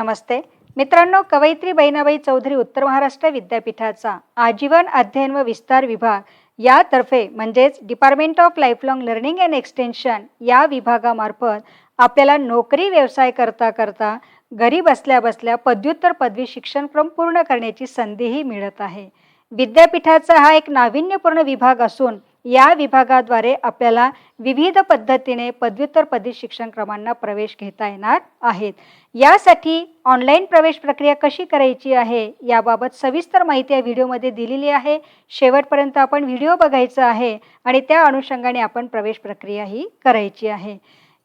नमस्ते. मित्रांनो कवयित्री बहिणाबाई चौधरी उत्तर महाराष्ट्र विद्यापीठाचा आजीवन अध्ययन व विस्तार विभाग यातर्फे म्हणजेच department of lifelong learning and extension या विभागामार्फत आपल्याला नोकरी व्यवसाय करता करता घरी बसल्या बसल्या पदव्युत्तर पदवी शिक्षणक्रम पूर्ण करण्याची संधीही मिळत आहे. विद्यापीठाचा हा एक नाविन्यपूर्ण विभाग असून या विभागाद्वारे आपल्याला विविध पद्धतीने पदव्युत्तर पदवी शिक्षणक्रमांना प्रवेश घेता येणार आहेत. यासाठी ऑनलाईन प्रवेश प्रक्रिया कशी करायची आहे याबाबत सविस्तर माहिती या व्हिडिओमध्ये दिलेली आहे. शेवटपर्यंत आपण व्हिडिओ बघायचा आहे आणि त्या अनुषंगाने आपण प्रवेश प्रक्रिया ही करायची आहे.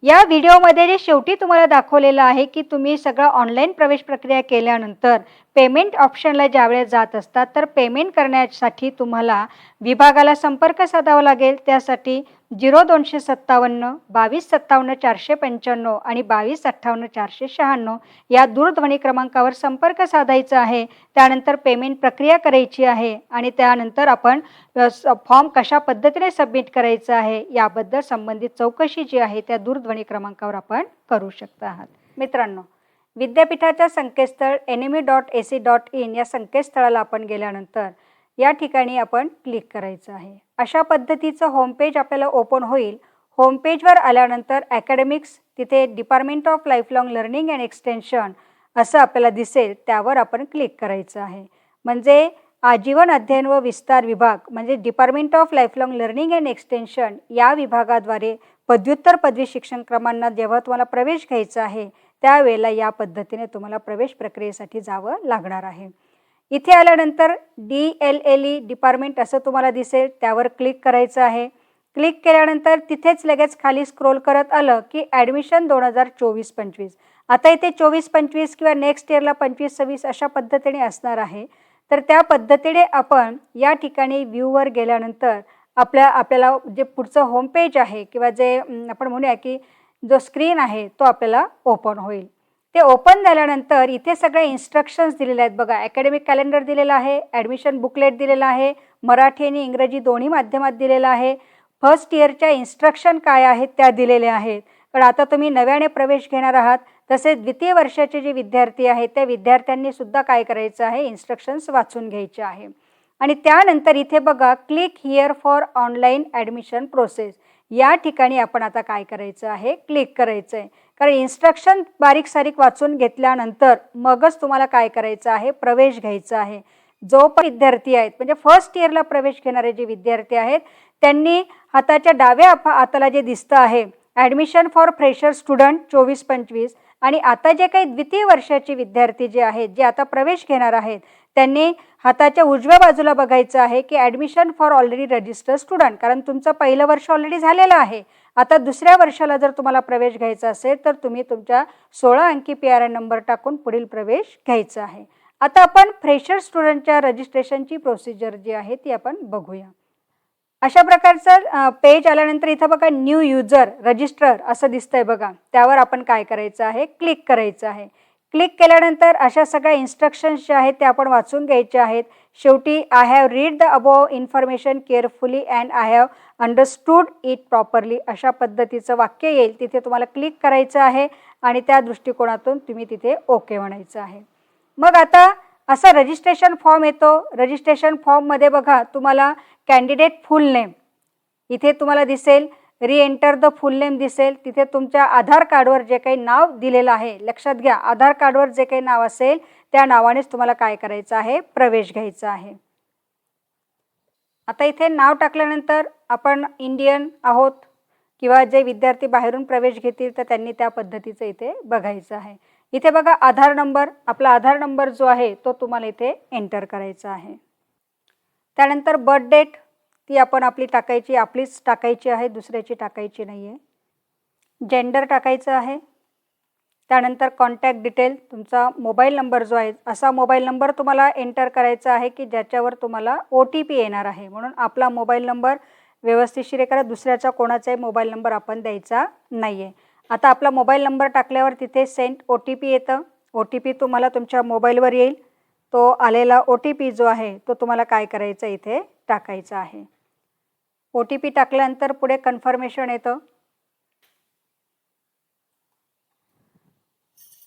या व्हिडिओमध्ये जे शेवटी तुम्हाला दाखवलेलं आहे की तुम्ही सगळं ऑनलाईन प्रवेश प्रक्रिया केल्यानंतर पेमेंट ऑप्शनला ज्यावेळेस जात असतात तर पेमेंट करण्यासाठी तुम्हाला विभागाला संपर्क साधावा लागेल. त्यासाठी झिरो दोनशे सत्तावन्न बावीस सत्तावन्न चारशे पंच्याण्णव आणि बावीस अठ्ठावन्न चारशे शहाण्णव या दूरध्वनी क्रमांकावर संपर्क साधायचा आहे. त्यानंतर पेमेंट प्रक्रिया करायची आहे आणि त्यानंतर आपण फॉर्म कशा पद्धतीने सबमिट करायचा आहे याबद्दल संबंधित चौकशी जी आहे त्या दूरध्वनी क्रमांकावर आपण करू शकता आहात. मित्रांनो विद्यापीठाच्या संकेतस्थळ N M dot A C dot in या संकेतस्थळाला आपण गेल्यानंतर या ठिकाणी आपण क्लिक करायचं आहे. अशा पद्धतीचं होमपेज आपल्याला ओपन होईल. होमपेजवर आल्यानंतर अकॅडमिक्स तिथे department of lifelong learning and extension असं आपल्याला दिसेल त्यावर आपण क्लिक करायचं आहे. म्हणजे आजीवन अध्ययन व विस्तार विभाग म्हणजे department of lifelong learning and extension या विभागाद्वारे पदव्युत्तर पदवी शिक्षण क्रमांना जेव्हा तुम्हाला प्रवेश घ्यायचा आहे त्यावेळेला या पद्धतीने तुम्हाला प्रवेश प्रक्रियेसाठी जावं लागणार आहे. इथे आल्यानंतर D L L E department असं तुम्हाला दिसेल. त्यावर क्लिक करायचं आहे. क्लिक केल्यानंतर तिथेच लगेच खाली स्क्रोल करत आलं की ॲडमिशन दोन हजार चोवीस पंचवीस. आता इथे चोवीस पंचवीस किंवा नेक्स्ट इयरला पंचवीस सव्वीस अशा पद्धतीने असणार आहे. तर त्या पद्धतीने आपण या ठिकाणी व्ह्यूवर गेल्यानंतर आपल्या आपल्याला जे पुढचं होम पेज आहे किंवा जे आपण म्हणूया की जो स्क्रीन आहे तो आपल्याला ओपन होईल. ते ओपन झाल्यानंतर इथे सगळे इन्स्ट्रक्शन्स दिलेले आहेत बघा. अकॅडमिक कॅलेंडर दिलेलं आहे ॲडमिशन बुकलेट दिलेलं आहे मराठी आणि इंग्रजी दोन्ही माध्यमात दिलेलं आहे. फर्स्ट इयरच्या इन्स्ट्रक्शन काय आहेत त्या दिलेल्या आहेत. पण आता तुम्ही नव्याने प्रवेश घेणार आहात. तसेच द्वितीय वर्षाचे जे विद्यार्थी आहेत त्या विद्यार्थ्यांनी सुद्धा काय करायचं आहे? इन्स्ट्रक्शन्स वाचून घ्यायचे आहे. आणि त्यानंतर इथे बघा click here for online admission process या ठिकाणी आपण आता काय करायचं आहे? क्लिक करायचं आहे कारण इन्स्ट्रक्शन बारीक सारीक वाचून घेतल्यानंतर मगच तुम्हाला काय करायचं आहे? प्रवेश घ्यायचा आहे. जो पण विद्यार्थी आहेत म्हणजे फर्स्ट इयरला प्रवेश घेणारे जे विद्यार्थी आहेत त्यांनी हाताच्या डाव्या हाताला जे दिसतं आहे ॲडमिशन फॉर फ्रेशर स्टुडंट चोवीस पंचवीस आणि आता जे काही द्वितीय वर्षाचे विद्यार्थी जे आहेत जे आता प्रवेश घेणार आहेत त्यांनी हाताच्या उजव्या बाजूला बघायचं आहे की admission for already registered student कारण तुमचं पहिलं वर्ष ऑलरेडी झालेलं आहे. आता दुसऱ्या वर्षाला जर तुम्हाला प्रवेश घ्यायचा असेल तर तुम्ही तुमच्या सोळा अंकी पी आर एन नंबर टाकून पुढील प्रवेश घ्यायचा आहे. आता आपण फ्रेशर स्टुडंटच्या रजिस्ट्रेशनची प्रोसिजर जी आहे ती आपण बघूया. अशा प्रकारचं पेज आल्यानंतर इथं बघा न्यू युजर रजिस्टर असं दिसतंय बघा. त्यावर आपण काय करायचं आहे? क्लिक करायचं आहे. क्लिक केल्यानंतर अशा सगळ्या इन्स्ट्रक्शन्स ज्या आहेत त्या आपण वाचून घ्यायच्या आहेत. शेवटी I have read the above information carefully and I have understood it properly अशा पद्धतीचं वाक्य येईल. तिथे तुम्हाला क्लिक करायचं आहे आणि त्या दृष्टिकोनातून तुम्ही तिथे ओके म्हणायचं आहे. मग आता असा रजिस्ट्रेशन फॉर्म येतो. रजिस्ट्रेशन फॉर्ममध्ये बघा तुम्हाला कॅन्डिडेट फुल नेम इथे तुम्हाला दिसेल री एंटर द फुल नेम दिसेल. तिथे तुमच्या आधार कार्डवर जे काही नाव दिलेलं आहे लक्षात घ्या आधार कार्डवर जे काही नाव असेल त्या नावानेच तुम्हाला काय करायचं आहे प्रवेश घ्यायचा आहे. आता इथे नाव टाकल्यानंतर आपण इंडियन आहोत किंवा जे विद्यार्थी बाहेरून प्रवेश घेतील तर त्यांनी त्या पद्धतीचं इथे बघायचं आहे. इथे बघा आधार नंबर आपला आधार नंबर जो आहे तो तुम्हाला इथे एंटर करायचा आहे. त्यानंतर बर्थ डेट ती आपण आपली टाकायची आपलीच टाकायची आहे दुसऱ्याची टाकायची नाही आहे जेंडर टाकायचं आहे. त्यानंतर कॉन्टॅक्ट डिटेल तुमचा मोबाईल नंबर जो आहे असा मोबाईल नंबर तुम्हाला एंटर करायचा आहे की ज्याच्यावर तुम्हाला ओ टी पी येणार आहे. म्हणून आपला मोबाईल नंबर व्यवस्थितशीर करा दुसऱ्याचा कोणाचाही मोबाईल नंबर आपण द्यायचा नाही आहे आता आपला मोबाईल नंबर टाकल्यावर तिथे सेंट ओ टी पी येतं. ओ टी पी तुम्हाला तुमच्या मोबाईलवर येईल. तो आलेला ओ टी पी जो आहे तो तुम्हाला काय करायचा इथे टाकायचा आहे. ओ टी पी टाकल्यानंतर पुढे कन्फर्मेशन येतं.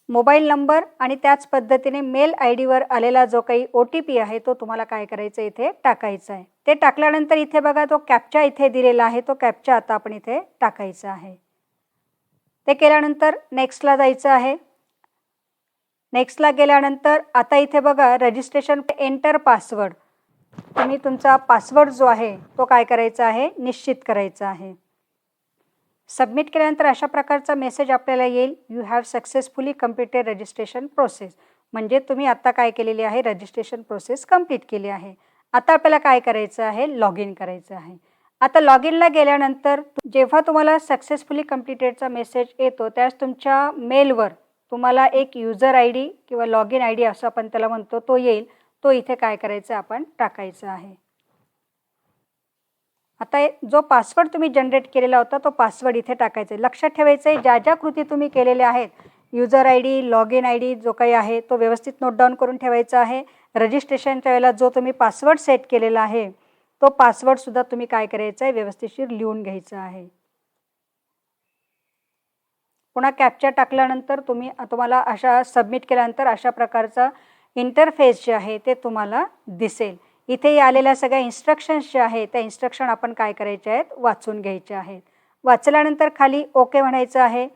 मोबाईल नंबर आणि त्याच पद्धतीने मेल आय डीवर आलेला जो काही ओ टी पी आहे तो तुम्हाला काय करायचं इथे टाकायचा आहे. ते टाकल्यानंतर इथे बघा तो कॅपचा इथे दिलेला आहे तो कॅपचा आता आपण इथे टाकायचा आहे. ते केल्यानंतर नेक्स्टला जायचं आहे. नेक्स्टला गेल्यानंतर आता इथे बघा रजिस्ट्रेशन एंटर पासवर्ड तुम्ही तुमचा पासवर्ड जो आहे तो काय करायचा आहे निश्चित करायचा आहे. सबमिट केल्यानंतर अशा प्रकारचा मेसेज आपल्याला येईल. You have successfully completed registration process म्हणजे तुम्ही आता काय केलेली आहे? रजिस्ट्रेशन प्रोसेस कंप्लीट केली आहे. आता आपल्याला काय करायचं आहे? लॉग इन करायचं आहे. आता लॉग इनला गेल्यानंतर जेव्हा तुम्हाला सक्सेसफुली कम्प्लिटेडचा मेसेज येतो त्यास तुमच्या मेलवर तुम्हाला एक युजर आय डी किंवा लॉग इन आय डी असं आपण त्याला म्हणतो तो येईल. तो इथे काय करायचं? आपण टाकायचं आहे. आता जो पासवर्ड तुम्ही जनरेट केलेला होता तो पासवर्ड इथे टाकायचा आहे. लक्षात ठेवायचं आहे ज्या ज्या कृती तुम्ही केलेल्या आहेत user I D log in I D जो काही आहे तो व्यवस्थित नोट डाऊन करून ठेवायचा आहे. रजिस्ट्रेशनच्या वेळेला जो तुम्ही पासवर्ड सेट केलेला आहे तो पासवर्डसुद्धा तुम्ही काय करायचा आहे व्यवस्थितशीर लिहून घ्यायचा आहे. पुन्हा कॅप्चा टाकल्यानंतर तुम्ही तुम्हाला अशा सबमिट केल्यानंतर अशा प्रकारचा इंटरफेस जे आहे ते तुम्हाला दिसेल. इथे आलेल्या सगळ्या इन्स्ट्रक्शन्स जे आहेत त्या इन्स्ट्रक्शन आपण काय करायचे आहेत? वाचून घ्यायचे आहेत. वाचल्यानंतर खाली ओके म्हणायचं आहे.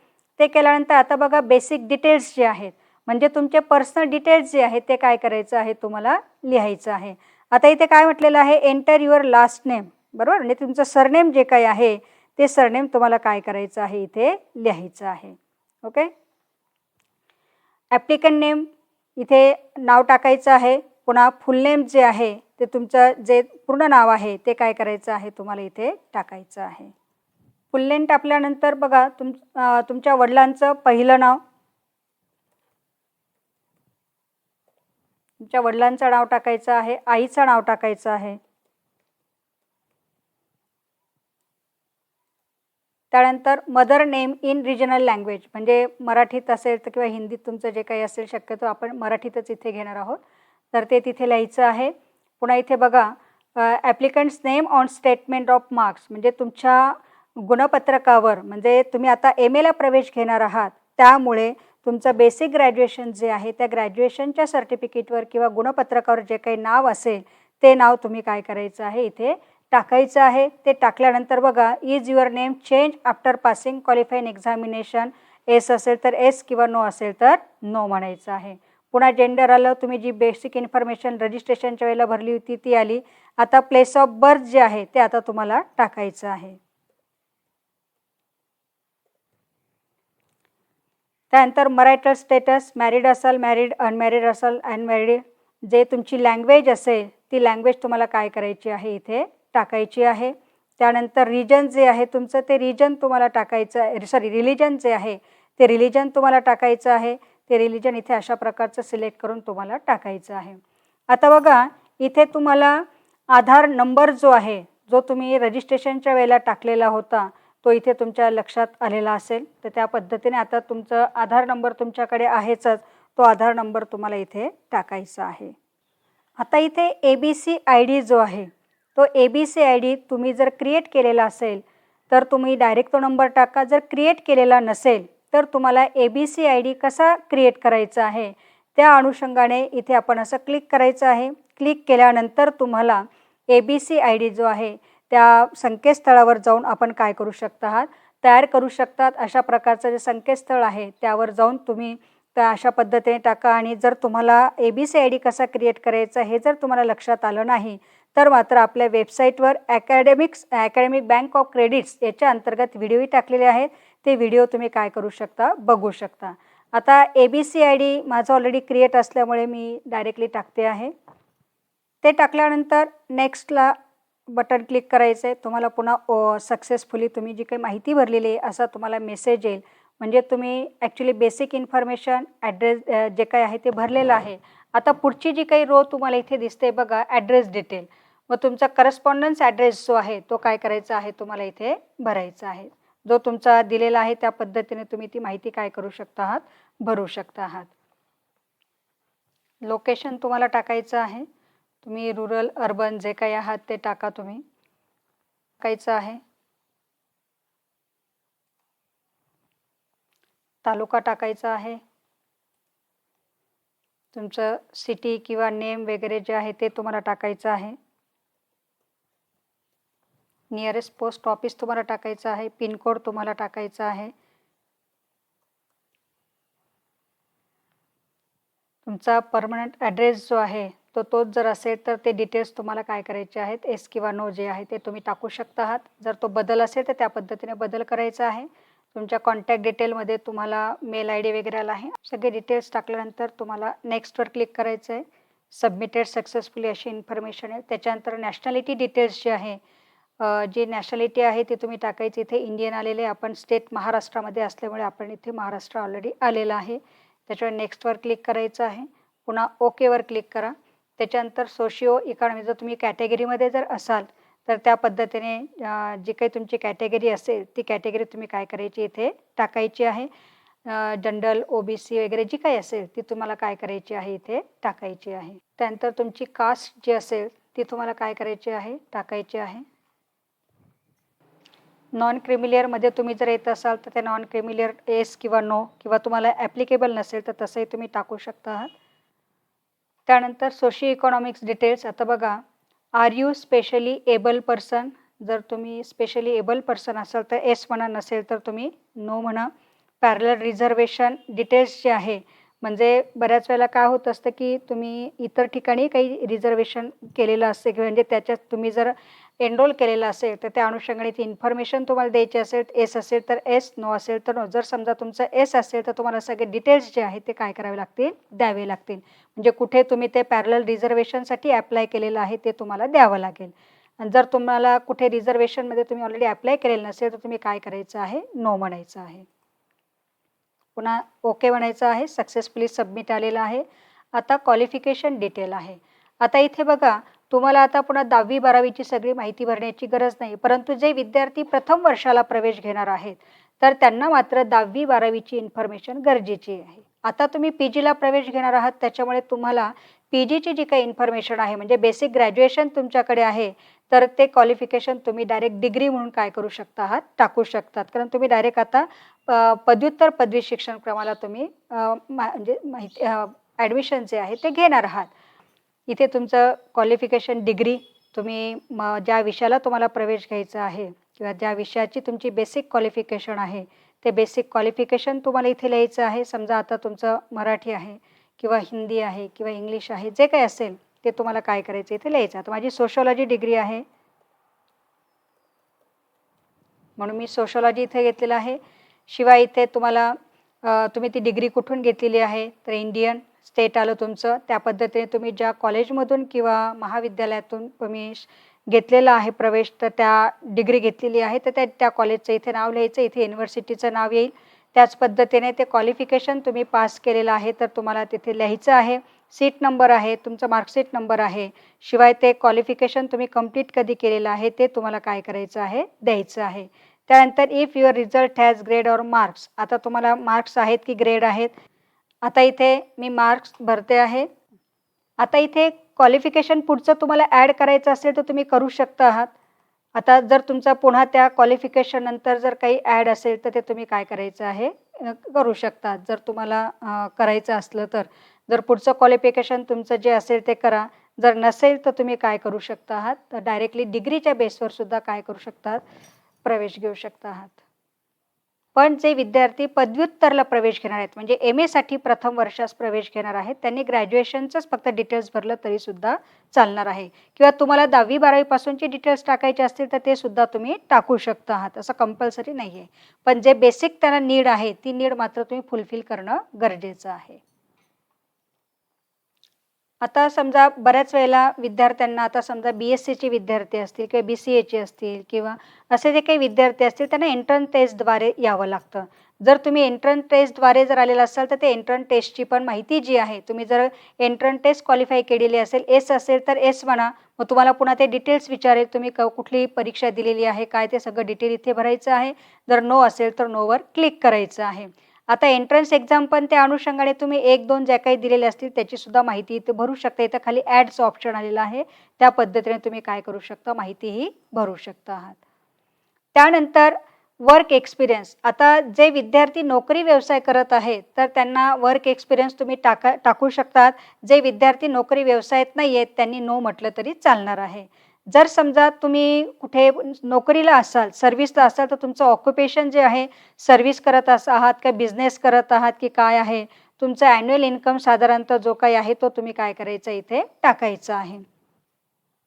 ते केल्यानंतर आता बघा बेसिक डिटेल्स जे आहेत म्हणजे तुमचे पर्सनल डिटेल्स जे आहेत ते काय करायचं आहे तुम्हाला लिहायचं आहे. आता इथे काय म्हटलेलं आहे? एंटर युअर लास्ट नेम बरोबर? म्हणजे तुमचं सरनेम जे काही आहे ते सरनेम तुम्हाला काय करायचं आहे? इथे लिहायचं आहे. ओके ॲप्लिकंट नेम इथे नाव टाकायचं आहे. पुन्हा फुल नेम जे आहे ते तुमचं जे पूर्ण नाव आहे ते काय करायचं आहे तुम्हाला इथे टाकायचं आहे. फुल टाकल्यानंतर बघा तुम तुमच्या वडिलांचं पहिलं नाव. तुमच्या वडिलांचं नाव टाकायचं आहे आईचं नाव टाकायचं आहे. त्यानंतर mother name in regional language म्हणजे मराठीत असेल तर किंवा हिंदीत तुमचं जे काही असेल शक्यतो आपण मराठीतच इथे घेणार आहोत. तर ते तिथे लिहायचं आहे. पुन्हा इथे बघा applicant's name on statement of marks म्हणजे तुमच्या गुणपत्रकावर म्हणजे तुम्ही आता एम एला प्रवेश घेणार आहात त्यामुळे तुमचं बेसिक ग्रॅज्युएशन जे आहे त्या ग्रॅज्युएशनच्या सर्टिफिकेटवर किंवा गुणपत्रकावर जे काही नाव असेल ते नाव तुम्ही काय करायचं आहे इथे टाकायचं आहे. ते टाकल्यानंतर बघा is your name change after passing qualifying examination yes असेल तर एस किंवा नो असेल तर नो म्हणायचं आहे. पुन्हा जेंडर आलं तुम्ही जी बेसिक इन्फॉर्मेशन रजिस्ट्रेशनच्या वेळेला भरली होती ती आली. आता प्लेस ऑफ बर्थ जे आहे ते आता तुम्हाला टाकायचं आहे. त्यानंतर मरायटल स्टेटस मॅरिड असाल मॅरिड अनमॅरिड असाल अनमॅरिड जे तुमची लँग्वेज असेल ती लँग्वेज तुम्हाला काय करायची आहे इथे टाकायची आहे. त्यानंतर रिजन जे आहे तुमचं ते रिजन तुम्हाला टाकायचं आहे सॉरी रिलिजन जे आहे ते रिलिजन तुम्हाला टाकायचं आहे. ते रिलिजन इथे अशा प्रकारचं सिलेक्ट करून तुम्हाला टाकायचं आहे. आता बघा इथे तुम्हाला आधार नंबर जो आहे जो तुम्ही रजिस्ट्रेशनच्या वेळेला टाकलेला होता तो इथे तुमच्या लक्षात आलेला असेल. तर त्या पद्धतीने आता तुमचं आधार नंबर तुमच्याकडे आहेच तो आधार नंबर तुम्हाला इथे टाकायचा आहे. आता इथे A B C I D जो आहे तो A B C I D तुम्ही जर क्रिएट केलेला असेल तर तुम्ही डायरेक्ट तो नंबर टाका. जर क्रिएट केलेला नसेल तर तुम्हाला A B C I D कसा क्रिएट करायचा आहे त्या अनुषंगाने इथे आपण असं क्लिक करायचं आहे. क्लिक केल्यानंतर तुम्हाला A B C I D जो आहे त्या संकेतस्थळावर जाऊन आपण काय करू शकता आहात? तयार करू शकतात. अशा प्रकारचं जे संकेतस्थळ आहे त्यावर जाऊन तुम्ही त्या अशा पद्धतीने टाका. आणि जर तुम्हाला A B C I D कसा क्रिएट करायचा हे जर तुम्हाला लक्षात आलं नाही तर मात्र आपल्या वेबसाईटवर academics academic bank of credits याच्या अंतर्गत व्हिडिओही टाकलेले आहेत. ते व्हिडिओ तुम्ही काय करू शकता? बघू शकता. आता A B C I D माझं ऑलरेडी क्रिएट असल्यामुळे मी डायरेक्टली टाकते आहे. ते टाकल्यानंतर नेक्स्टला बटन क्लिक करायचं आहे तुम्हाला पुन्हा ओ सक्सेसफुली तुम्ही जी काही माहिती भरलेली आहे असा तुम्हाला मेसेज येईल. म्हणजे तुम्ही ॲक्च्युली बेसिक इन्फॉर्मेशन ॲड्रेस जे काही आहे ते भरलेलं आहे. आता पुढची जी काही रो तुम्हाला इथे दिसते बघा ॲड्रेस डिटेल मग तुमचा करस्पॉन्डन्स ॲड्रेस जो आहे तो काय करायचा आहे तुम्हाला इथे भरायचा आहे. जो तुमचा दिलेला आहे त्या पद्धतीने तुम्ही ती माहिती काय करू शकता आहात भरू शकता आहात लोकेशन तुम्हाला टाकायचं आहे. तुम्ही रुरल अर्बन जे काही आहात ते टाका तुम्ही. टाकायचं आहे. तालुका टाकायचा आहे. तुमचं सिटी किंवा नेम वगैरे जे आहे ते तुम्हाला टाकायचं आहे. नियरेस्ट पोस्ट ऑफिस तुम्हाला टाकायचं आहे पिनकोड तुम्हाला टाकायचा आहे. तुमचा परमनंट ॲड्रेस जो आहे तो तोच जर असेल तर ते डिटेल्स तुम्हाला काय करायचे आहेत एस किंवा नो जे आहे ते तुम्ही टाकू शकता आहात जर तो बदल असेल तर त्या पद्धतीने बदल करायचा आहे. तुमच्या कॉन्टॅक्ट डिटेलमध्ये तुम्हाला मेल आय डी वगैरे आला आहे. सगळे डिटेल्स टाकल्यानंतर तुम्हाला नेक्स्टवर क्लिक करायचं आहे सबमिटेड सक्सेसफुली अशी इन्फॉर्मेशन आहे. त्याच्यानंतर नॅशनॅलिटी डिटेल्स जे आहे अ, जी नॅशनॅलिटी आहे ती तुम्ही टाकायची. इथे इंडियन आलेले आपण स्टेट महाराष्ट्रामध्ये असल्यामुळे आपण इथे महाराष्ट्र ऑलरेडी आलेला आहे. त्याच्यावर नेक्स्टवर क्लिक करायचं आहे. पुन्हा ओकेवर क्लिक करा. त्याच्यानंतर सोशिओ इकॉनॉमी जर तुम्ही कॅटेगरीमध्ये जर असाल तर त्या पद्धतीने अ, जी काही तुमची कॅटेगरी असेल ती कॅटेगरी तुम्ही काय करायची इथे टाकायची आहे. जनरल ओ बी सी वगैरे जी काही असेल ती तुम्हाला काय करायची आहे इथे टाकायची आहे. त्यानंतर तुमची कास्ट जी असेल ती तुम्हाला काय करायची आहे टाकायची आहे. नॉन क्रिमिलियरमध्ये तुम्ही जर येत असाल तर ते नॉन क्रिमिलियर एस किंवा नो किंवा तुम्हाला ॲप्लिकेबल नसेल तर तसंही तुम्ही टाकू शकता. आहात त्यानंतर सोशिओ इकॉनॉमिक्स डिटेल्स आता बघा are you specially able person जर तुम्ही स्पेशली एबल पर्सन असाल तर एस म्हणा नसेल तर तुम्ही नो म्हणा. पॅरलर रिझर्वेशन डिटेल्स जे आहे म्हणजे बऱ्याच वेळेला काय होत असतं की तुम्ही इतर ठिकाणी काही रिझर्वेशन केलेलं असते किंवा म्हणजे त्याच्यात तुम्ही जर एनरोल केलेलं असेल तर त्या अनुषंगाने ती इन्फॉर्मेशन तुम्हाला द्यायची असेल एस असेल तर एस नो असेल तर नो जर समजा तुमचं एस असेल तर तुम्हाला सगळे डिटेल्स जे आहेत ते काय करावे लागतील? द्यावे लागतील. म्हणजे कुठे तुम्ही ते पॅरल रिझर्वेशनसाठी अप्लाय केलेलं आहे ते तुम्हाला द्यावं लागेल. आणि जर तुम्हाला कुठे रिझर्वेशनमध्ये तुम्ही ऑलरेडी अप्लाय केलेलं नसेल तर तुम्ही काय करायचं आहे? नो म्हणायचं आहे. पुन्हा ओके म्हणायचं आहे. सक्सेसफुली सबमिट आलेलं आहे. आता क्वालिफिकेशन डिटेल आहे. आता इथे बघा तुम्हाला आता पुन्हा दहावी बारावीची सगळी माहिती भरण्याची गरज नाही परंतु जे विद्यार्थी प्रथम वर्षाला प्रवेश घेणार आहेत तर त्यांना मात्र दहावी बारावीची इन्फॉर्मेशन गरजेची आहे. आता तुम्ही पी जीला प्रवेश घेणार आहात त्याच्यामुळे तुम्हाला पी जीची जी काही इन्फॉर्मेशन आहे म्हणजे बेसिक ग्रॅज्युएशन तुमच्याकडे आहे तर ते क्वालिफिकेशन तुम्ही डायरेक्ट डिग्री म्हणून काय करू शकता आहात टाकू शकतात. कारण तुम्ही डायरेक्ट आता पदव्युत्तर पदवी शिक्षण क्रमाला तुम्ही मा- म्हणजे माहिती ॲडमिशन जे आहे ते घेणार आहात. इथे तुमचं क्वालिफिकेशन डिग्री तुम्ही म ज्या विषयाला तुम्हाला प्रवेश घ्यायचा आहे किंवा ज्या विषयाची तुमची बेसिक क्वालिफिकेशन आहे ते बेसिक क्वालिफिकेशन तुम्हाला इथे लिहायचं आहे. समजा आता तुमचं मराठी आहे किंवा हिंदी आहे किंवा इंग्लिश आहे जे काही असेल ते तुम्हाला काय करायचं इथे लिहायचं आता माझी सोशोलॉजी डिग्री आहे. म्हणून मी सोशोलॉजी इथे घेतलेलं आहे. शिवाय इथे तुम्हाला तुम्ही ती डिग्री कुठून घेतलेली आहे? तर इंडियन स्टेट आलं तुमचं. त्या पद्धतीने तुम्ही ज्या कॉलेजमधून किंवा महाविद्यालयातून तुम्ही घेतलेला आहे प्रवेश तर त्या डिग्री घेतलेली आहे. तर त्या त्या कॉलेजचं इथे नाव लिहायचं इथे युनिव्हर्सिटीचं नाव येईल. त्याच पद्धतीने ते क्वालिफिकेशन तुम्ही पास केलेलं आहे तर तुम्हाला तिथे लिहायचं आहे. सीट नंबर आहे तुमचा मार्कशीट नंबर आहे. शिवाय ते क्वालिफिकेशन तुम्ही कंप्लीट कधी केलेलं आहे ते तुम्हाला काय करायचं आहे द्यायचं आहे. त्यानंतर if your result has grade or marks आता तुम्हाला मार्क्स आहेत की ग्रेड आहेत आता इथे मी मार्क्स भरते आहे. आता इथे क्वालिफिकेशन पुढचं तुम्हाला ॲड करायचं असेल तर तुम्ही करू शकता आहात. आता जर तुमचा पुन्हा त्या क्वालिफिकेशन नंतर जर काही ॲड असेल तर ते तुम्ही काय करायचं आहे? करू शकता. जर तुम्हाला करायचं असलं तर. जर पुढचं क्वालिफिकेशन तुमचं जे असेल ते करा. जर नसेल तर तुम्ही काय करू शकता आहात? तर डायरेक्टली डिग्रीच्या बेसवर सुद्धा काय करू शकतात प्रवेश घेऊ शकता आहात. पण जे विद्यार्थी पदव्युत्तरला प्रवेश घेणार आहेत म्हणजे एम एसाठी प्रथम वर्षास प्रवेश घेणार आहेत त्यांनी ग्रॅज्युएशनचंच फक्त डिटेल्स भरलं तरीसुद्धा चालणार आहे. किंवा तुम्हाला दहावी बारावीपासूनचे डिटेल्स टाकायचे असतील तर ते सुद्धा तुम्ही टाकू शकता आहात असं कंपल्सरी नाही आहे पण जे बेसिक त्यांना नीड आहे ती नीड मात्र तुम्ही फुलफिल करणं गरजेचं आहे. आता समजा बऱ्याच वेळेला विद्यार्थ्यांना आता समजा बी एस सीचे विद्यार्थी असतील किंवा बी सी एचे असतील किंवा असे जे काही विद्यार्थी असतील त्यांना एंट्रन्स टेस्टद्वारे यावं लागतं. जर तुम्ही एंट्रन्स टेस्टद्वारे जर आलेला असाल तर ते एंट्रन्स टेस्टची पण माहिती जी आहे तुम्ही जर एंट्रन्स टेस्ट क्वालिफाय केलेली असेल एस असेल तर एस म्हणा मग तुम्हाला पुन्हा ते डिटेल्स विचारेल तुम्ही क कुठली परीक्षा दिलेली आहे काय ते सगळं डिटेल इथे भरायचं आहे. जर नो असेल तर नोवर क्लिक करायचं आहे. आता एंट्रन्स एक्झाम पण त्या अनुषंगाने तुम्ही एक दोन ज्या काही दिलेले असतील त्याची सुद्धा माहिती इथे भरू शकता. इथं खाली ॲड्स ऑप्शन आलेलं आहे. त्या पद्धतीने तुम्ही काय करू शकता माहितीही भरू शकता आहात. त्यानंतर वर्क एक्सपिरियन्स आता जे विद्यार्थी नोकरी व्यवसाय करत आहेत तर त्यांना वर्क एक्सपिरियन्स तुम्ही टाका टाकू शकतात. जे विद्यार्थी नोकरी व्यवसायात नाही आहेत त्यांनी नो म्हटलं तरी चालणार आहे. जर समजा तुम्ही कुठे नोकरीला असाल सर्व्हिसला असाल तर तुमचं ऑक्युपेशन जे आहे सर्व्हिस करत अस आहात का बिझनेस करत आहात की काय आहे तुमचा ॲन्युअल इन्कम साधारणतः जो काही आहे तो तुम्ही काय करायचा इथे? टाकायचा आहे.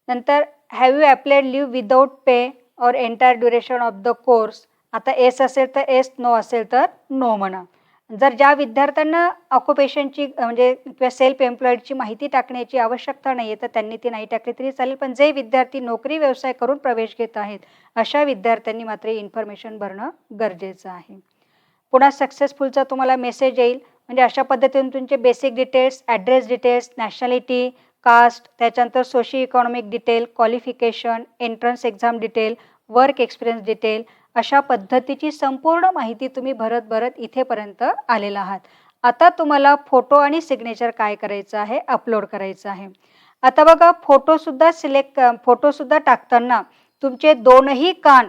नंतर have you applied leave without pay or entire duration of the course आता एस असेल तर एस नो असेल तर नो म्हणा. जर ज्या विद्यार्थ्यांना ऑक्युपेशनची म्हणजे किंवा सेल्फ एम्प्लॉईडची माहिती टाकण्याची आवश्यकता नाही आहे तर त्यांनी ती नाही टाकली तरी चालेल. पण जे विद्यार्थी नोकरी व्यवसाय करून प्रवेश घेत आहेत अशा विद्यार्थ्यांनी मात्र इन्फॉर्मेशन भरणं गरजेचं आहे. पुन्हा सक्सेसफुलचा तुम्हाला मेसेज येईल. म्हणजे अशा पद्धतीने तुमचे basic details address details nationality caste त्याच्यानंतर socio economic detail qualification entrance exam detail work experience detail अशा पद्धतीची संपूर्ण माहिती तुम्ही भरत भरत इथेपर्यंत आलेला आहात. आता तुम्हाला फोटो आणि सिग्नेचर काय करायचं आहे अपलोड करायचं आहे. आता बघा फोटोसुद्धा सिलेक्ट फोटोसुद्धा टाकताना तुमचे दोनही कान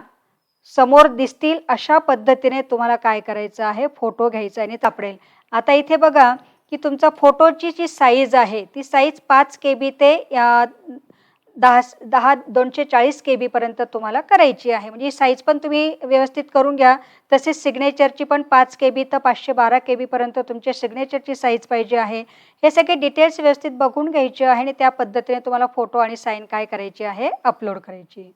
समोर दिसतील अशा पद्धतीने तुम्हाला काय करायचं आहे फोटो घ्यायचा आणि तापडेल. आता इथे बघा की तुमचा फोटोची जी साईज आहे ती साईज पाच के बी ते दहा दहा दोनशे चाळीस के बीपर्यंत तुम्हाला करायची आहे. म्हणजे साईज पण तुम्ही व्यवस्थित करून घ्या. तसेच सिग्नेचरची पण पाच के बी तर पाचशे बारा के बीपर्यंत तुमच्या सिग्नेचरची साईज पाहिजे आहे. हे सगळे डिटेल्स व्यवस्थित बघून घ्यायचे आहे आणि त्या पद्धतीने तुम्हाला फोटो आणि साईन काय करायची आहे अपलोड करायची.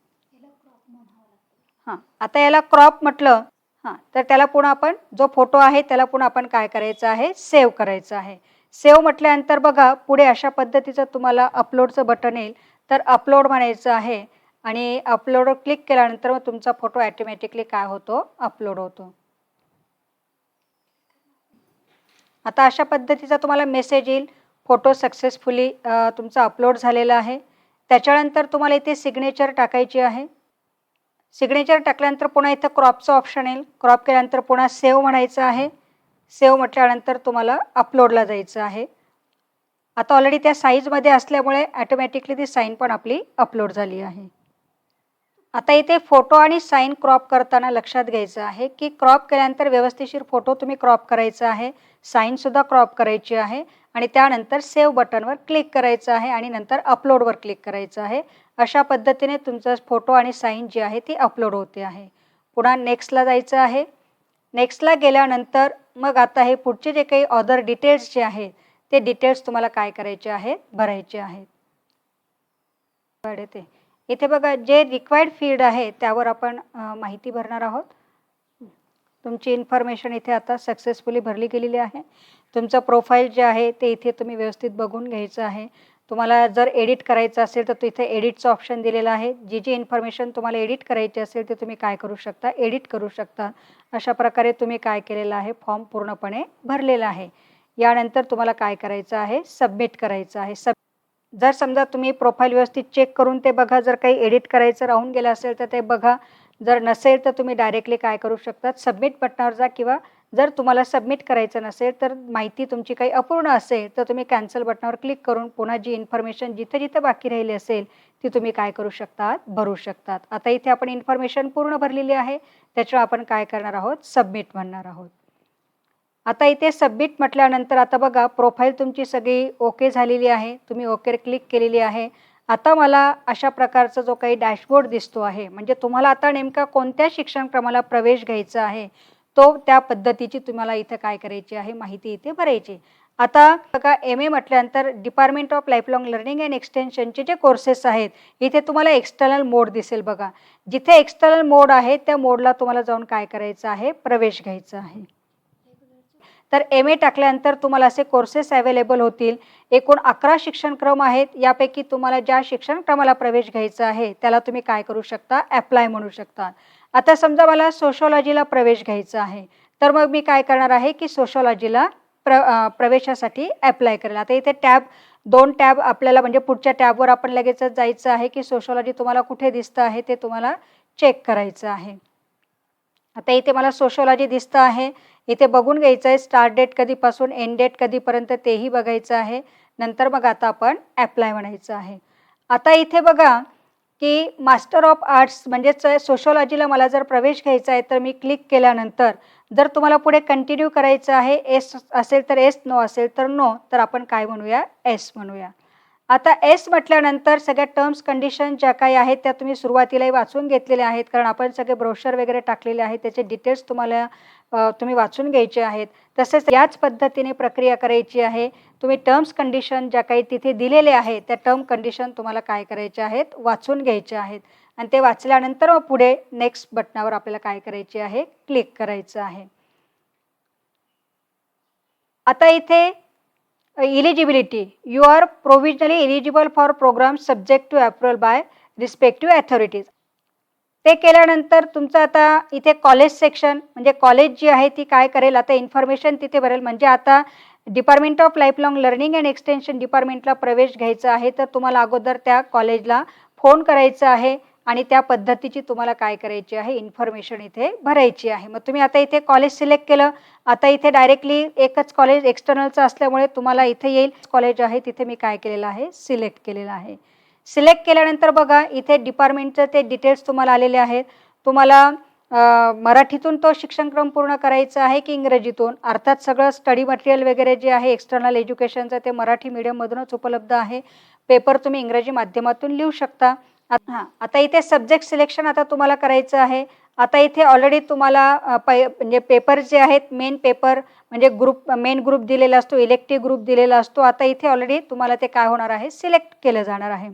हां आता याला क्रॉप म्हटलं. हां तर त्याला पुन्हा आपण जो फोटो आहे त्याला पुन्हा आपण काय करायचं आहे? सेव्ह करायचं आहे. सेव्ह म्हटल्यानंतर बघा पुढे अशा पद्धतीचं तुम्हाला अपलोडचं बटन येईल. तर अपलोड म्हणायचं आहे. आणि अपलोडवर क्लिक केल्यानंतर मग तुमचा फोटो ॲटोमॅटिकली काय होतो? अपलोड होतो. आता अशा पद्धतीचा तुम्हाला मेसेज येईल. फोटो सक्सेसफुली तुमचा अपलोड झालेला आहे. त्याच्यानंतर तुम्हाला इथे सिग्नेचर टाकायची आहे. सिग्नेचर टाकल्यानंतर पुन्हा इथं क्रॉपचं ऑप्शन येईल. क्रॉप केल्यानंतर पुन्हा सेव्ह म्हणायचं आहे. सेव्ह म्हटल्यानंतर तुम्हाला अपलोडला जायचं आहे. आता ऑलरेडी त्या साईजमध्ये असल्यामुळे ॲटोमॅटिकली ती साईन पण आपली अपलोड झाली आहे. आता इथे फोटो आणि साईन क्रॉप करताना लक्षात घ्यायचं आहे की क्रॉप केल्यानंतर व्यवस्थिशीर फोटो तुम्ही क्रॉप करायचा आहे साईनसुद्धा क्रॉप करायची आहे आणि त्यानंतर सेव्ह बटनवर क्लिक करायचं आहे आणि नंतर अपलोडवर क्लिक करायचं आहे. अशा पद्धतीने तुमचा फोटो आणि साईन जी आहे ती अपलोड होते आहे. पुन्हा नेक्स्टला जायचं आहे. नेक्स्टला गेल्यानंतर मग आता हे पुढचे जे काही ऑदर डिटेल्स जे आहेत ते डिटेल्स तुम्हाला काय करायचे आहेत भरायचे आहेत. ते इथे बघा जे रिक्वायर्ड फील्ड आहे त्यावर आपण माहिती भरणार आहोत. तुमची इन्फॉर्मेशन इथे आता सक्सेसफुली भरली गेलेली आहे. तुमचं प्रोफाईल जे आहे ते इथे तुम्ही व्यवस्थित बघून घ्यायचं आहे. तुम्हाला जर एडिट करायचं असेल तर इथे एडिटचं ऑप्शन दिलेलं आहे. जी जी इन्फॉर्मेशन तुम्हाला एडिट करायची असेल ते तुम्ही काय करू शकता? एडिट करू शकता. अशा प्रकारे तुम्ही काय केलेलं आहे? फॉर्म पूर्णपणे भरलेला आहे. यानंतर तुम्हाला काय करायचं आहे? सबमिट करायचं आहे. सब जर समजा तुम्ही प्रोफाईल व्यवस्थित चेक करून ते बघा जर काही एडिट करायचं राहून गेलं असेल तर ते बघा. जर नसेल तर तुम्ही डायरेक्टली काय करू शकतात? सबमिट बटनावर जा किंवा जर तुम्हाला सबमिट करायचं नसेल तर माहिती तुमची काही अपूर्ण असेल तर तुम्ही कॅन्सल बटनावर क्लिक करून पुन्हा जी इन्फॉर्मेशन जिथं जिथं बाकी राहिली असेल ती तुम्ही काय करू शकतात? भरू शकतात. आता इथे आपण इन्फॉर्मेशन पूर्ण भरलेली आहे. त्याच्यावर आपण काय करणार आहोत? सबमिट म्हणणार आहोत. आता इथे सबमिट म्हटल्यानंतर आता बघा प्रोफाईल तुमची सगळी ओके झालेली आहे. तुम्ही ओकेर क्लिक केलेली आहे. आता मला अशा प्रकारचा जो काही डॅशबोर्ड दिसतो आहे म्हणजे तुम्हाला आता नेमका कोणत्या शिक्षणक्रमाला प्रवेश घ्यायचा आहे तो त्या पद्धतीची तुम्हाला इथं काय करायची आहे माहिती इथे भरायची. आता बघा एम ए म्हटल्यानंतर department of lifelong learning and एक्सटेन्शनचे जे कोर्सेस आहेत इथे तुम्हाला एक्सटर्नल मोड दिसेल बघा. जिथे एक्सटर्नल मोड आहे त्या मोडला तुम्हाला जाऊन काय करायचं आहे प्रवेश घ्यायचा आहे. तर एम ए टाकल्यानंतर तुम्हाला असे कोर्सेस अवेलेबल होतील. एकूण अकरा शिक्षणक्रम आहेत. यापैकी तुम्हाला ज्या शिक्षणक्रमाला प्रवेश घ्यायचा आहे त्याला तुम्ही काय करू शकता? ॲप्लाय म्हणू शकता. आता समजा मला सोशॉलॉजीला प्रवेश घ्यायचा आहे. तर मग मी काय करणार आहे की सोशॉलॉजीला प्र प्रवेशासाठी ॲप्लाय करेल. आता इथे टॅब दोन टॅब आपल्याला म्हणजे पुढच्या टॅबवर आपण लगेच जायचं आहे की सोशॉलॉजी तुम्हाला कुठे दिसतं आहे ते तुम्हाला चेक करायचं आहे. आता इथे मला सोशॉलॉजी दिसतं आहे. इथे बघून घ्यायचं आहे स्टार्ट डेट कधीपासून एंड डेट कधीपर्यंत तेही बघायचं आहे. नंतर मग आता आपण ॲप्लाय म्हणायचं आहे. आता इथे बघा की मास्टर ऑफ आर्ट्स म्हणजेच सोशोलॉजीला मला जर प्रवेश घ्यायचा आहे तर मी क्लिक केल्यानंतर जर तुम्हाला पुढे कंटिन्यू करायचं आहे एस असेल तर एस नो असेल तर नो तर आपण काय म्हणूया? एस म्हणूया. आता एस म्हटल्यानंतर सगळ्या टर्म्स कंडिशन ज्या काही आहेत त्या तुम्ही सुरुवातीलाही वाचून घेतलेल्या आहेत कारण आपण सगळे ब्रोशर वगैरे टाकलेले आहेत त्याचे डिटेल्स तुम्हाला तुम्ही वाचून घ्यायचे आहेत. तसेच याच पद्धतीने प्रक्रिया करायची आहे. तुम्ही टर्म्स कंडिशन ज्या काही तिथे दिलेले आहेत त्या टर्म कंडिशन तुम्हाला काय करायचे आहेत वाचून घ्यायचे आहेत. आणि ते वाचल्यानंतर मग पुढे नेक्स्ट बटनावर आपल्याला काय करायचे आहे क्लिक करायचं आहे. आता इथे eligibility you are provisionally eligible for program subject to approval by respective authorities ते केल्यानंतर तुमचं आता इथे कॉलेज सेक्शन म्हणजे कॉलेज जी आहे ती काय करेल? आता इन्फॉर्मेशन तिथे भरेल. म्हणजे आता department of lifelong learning and extension डिपार्टमेंटला प्रवेश घ्यायचा आहे तर तुम्हाला अगोदर त्या कॉलेजला फोन करायचा आहे आणि त्या पद्धतीची तुम्हाला काय करायची आहे? इन्फॉर्मेशन इथे भरायची आहे. मग तुम्ही आता इथे कॉलेज सिलेक्ट केलं. आता इथे डायरेक्टली एकच कॉलेज एक्सटर्नलचं असल्यामुळे तुम्हाला इथे येईल. कॉलेज आहे तिथे मी काय केलेलं आहे? सिलेक्ट केलेलं आहे. सिलेक्ट केल्यानंतर बघा इथे डिपार्टमेंटचं ते डिटेल्स तुम्हाला आलेले आहेत. तुम्हाला मराठीतून तो शिक्षणक्रम पूर्ण करायचा आहे की इंग्रजीतून? अर्थात सगळं स्टडी मटेरियल वगैरे जे आहे एक्सटर्नल एज्युकेशनचं ते मराठी मीडियममधूनच उपलब्ध आहे. पेपर तुम्ही इंग्रजी माध्यमातून लिहू शकता. हां आता इथे सब्जेक्ट सिलेक्शन आता तुम्हाला करायचं आहे. आता इथे ऑलरेडी तुम्हाला पै म्हणजे पेपर जे आहेत मेन पेपर म्हणजे ग्रुप मेन ग्रुप दिलेला असतो इलेक्टिव्ह ग्रुप दिलेला असतो. आता इथे ऑलरेडी तुम्हाला ते काय होणार आहे? सिलेक्ट केलं जाणार आहे.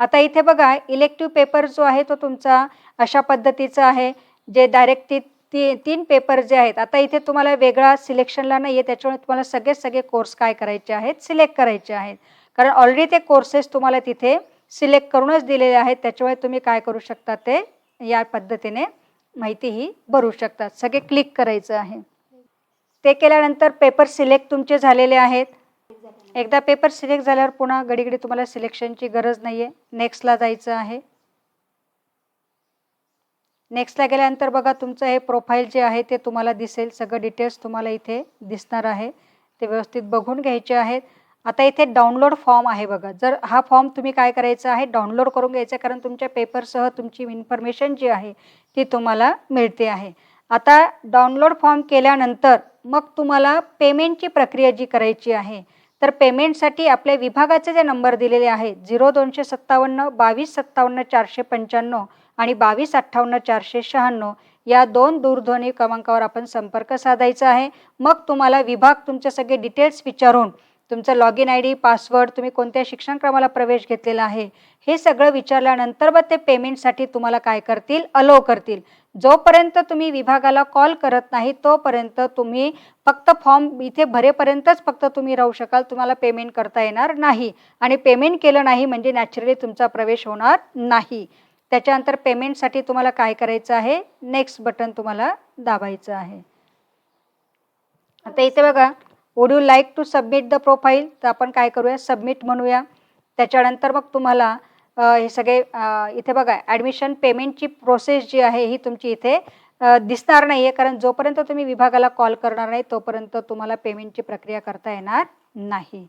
आता इथे बघा इलेक्टिव्ह पेपर जो आहे तो तुमचा अशा पद्धतीचा आहे जे डायरेक्ट ती ती तीन पेपर जे आहेत आता इथे तुम्हाला वेगळा सिलेक्शनला नाही आहे त्याच्यामुळे तुम्हाला सगळे सगळे कोर्स काय करायचे आहेत सिलेक्ट करायचे आहेत. कारण ऑलरेडी ते कोर्सेस तुम्हाला तिथे सिलेक्ट करूनच दिलेले आहेत त्याच्यामुळे तुम्ही काय करू शकता ते या पद्धतीने माहिती ही भरू शकतात सगळे क्लिक करायचं आहे. ते केल्यानंतर पेपर सिलेक्ट तुमचे झालेले आहेत. एकदा पेपर सिलेक्ट झाल्यावर पुन्हा घडीघडी तुम्हाला सिलेक्शनची गरज नाही आहे नेक्स्टला जायचं आहे. नेक्स्टला गेल्यानंतर बघा तुमचं हे प्रोफाईल जे आहे ते तुम्हाला दिसेल. सगळं डिटेल्स तुम्हाला इथे दिसणार आहे. ते व्यवस्थित बघून घ्यायचे आहेत. आता इथे डाउनलोड फॉर्म आहे बघा. जर हा फॉर्म तुम्ही काय करायचा आहे डाउनलोड करून घ्यायचा आहे, कारण तुमच्या पेपरसह तुमची इन्फॉर्मेशन जी आहे ती तुम्हाला मिळते आहे. आता डाउनलोड फॉर्म केल्यानंतर मग तुम्हाला पेमेंटची प्रक्रिया जी करायची आहे तर पेमेंटसाठी आपल्या विभागाचे जे नंबर दिलेले आहेत झिरो दोनशे सत्तावन्न बावीस सत्तावन्न चारशे पंच्याण्णव आणि बावीस अठ्ठावन्न चारशे शहाण्णव या दोन दूरध्वनी क्रमांकावर आपण संपर्क साधायचा आहे. मग तुम्हाला विभाग तुमचे सगळे डिटेल्स विचारून तुमचं log in I D password तुम्ही कोणत्या शिक्षणक्रमाला प्रवेश घेतलेला आहे हे सगळं विचारल्यानंतर मग ते पेमेंटसाठी तुम्हाला काय करतील? अलो करतील. जोपर्यंत तुम्ही विभागाला कॉल करत नाही तोपर्यंत तुम्ही फक्त फॉर्म इथे भरेपर्यंतच फक्त तुम्ही राहू शकाल. तुम्हाला पेमेंट करता येणार नाही. आणि पेमेंट केलं नाही म्हणजे नॅचरली तुमचा प्रवेश होणार नाही. त्याच्यानंतर पेमेंटसाठी तुम्हाला काय करायचं आहे? नेक्स्ट बटन तुम्हाला दाबायचं आहे. आता इथे बघा. Would you like to submit the profile तर आपण काय करूया? सबमिट म्हणूया. त्याच्यानंतर मग तुम्हाला हे सगळे इथे बघा ॲडमिशन पेमेंटची प्रोसेस जी आहे ही तुमची इथे दिसणार नाही आहे कारण जोपर्यंत तुम्ही विभागाला कॉल करणार नाही तोपर्यंत तुम्हाला पेमेंटची प्रक्रिया करता येणार नाही.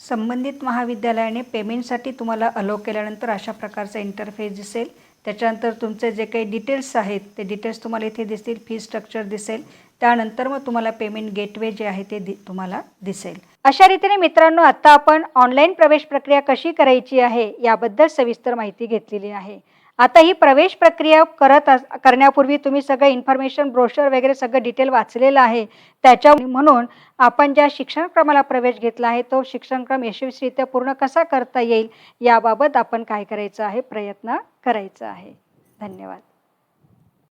संबंधित महाविद्यालयाने पेमेंटसाठी तुम्हाला अलो केल्यानंतर अशा प्रकारचा इंटरफेस दिसेल. त्याच्यानंतर तुमचे जे काही डिटेल्स आहेत ते डिटेल्स तुम्हाला इथे दिसतील. फी स्ट्रक्चर दिसेल. त्यानंतर मग तुम्हाला पेमेंट गेटवे जे आहे ते दि तुम्हाला दिसेल. अशा रीतीने मित्रांनो आत्ता आपण ऑनलाईन प्रवेश प्रक्रिया कशी करायची आहे याबद्दल सविस्तर माहिती घेतलेली आहे. आता ही प्रवेश प्रक्रिया करत अस करण्यापूर्वी तुम्ही सगळं इन्फॉर्मेशन ब्रोशर वगैरे सगळं डिटेल वाचलेलं आहे. त्याच्या म्हणून आपण ज्या शिक्षणक्रमाला प्रवेश घेतला आहे तो शिक्षणक्रम यशस्वीरित्या पूर्ण कसा करता येईल याबाबत आपण काय करायचं आहे प्रयत्न करायचा आहे. धन्यवाद.